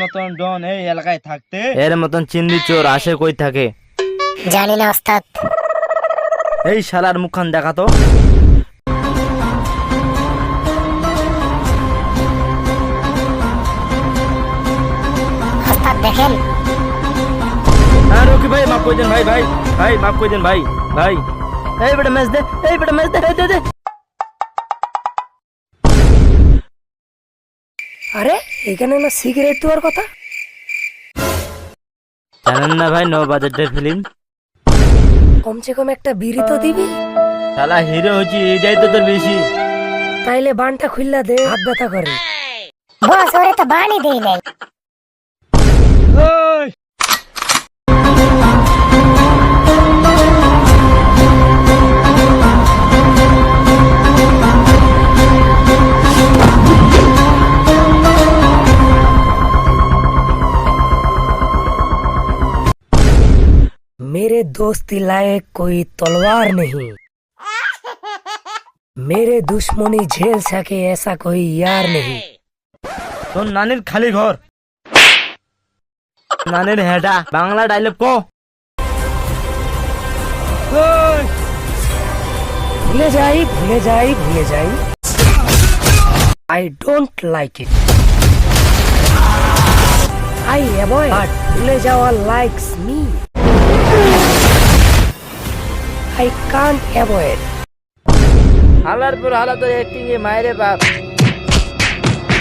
মতন ডন এই এলাকায় থাকতে। এর মতন চিন্দি চোর আসে কই থাকে? জানি না ওস্তাদ। এই শালার মুখখান দেখাতো ওস্তাদ দেখেন। হ্যাঁ রকি ভাই মাফ করে দেন ভাই ভাই ভাই মাফ করে দেন ভাই ভাই। এই বেটা ম্যাচ দে এই বেটা ম্যাচ দে দে দে। আরে এখানে না সিগারেট দেওয়ার কথা? জানেন না ভাই নো বাজেটের ফিল্ম কমসে কম একটা বিড়ি তো দিবি। শালা হিরো হচ্ছি এটাই তো তোর বেশি। তাইলে বানটা খুললা দে হাত ব্যথা করে। বস ওরে তো বানি দেই নাই ওই, मेरे दोस्ती लायक कोई तलवार नहीं मेरे दुश्मनी झेल सके ऐसा कोई यार नहीं তোর নানির খালি ঘর নানির হেডা বাংলা ডাইলগ কো ওই, ভুলে যাই ভুলে যাই ভুলে যাই I don't like it I avoid but ভুলে যাওয়া likes me I can't avoid হালার পর হালা তোর অ্যাক্টিং এ মায়েরে বাপ।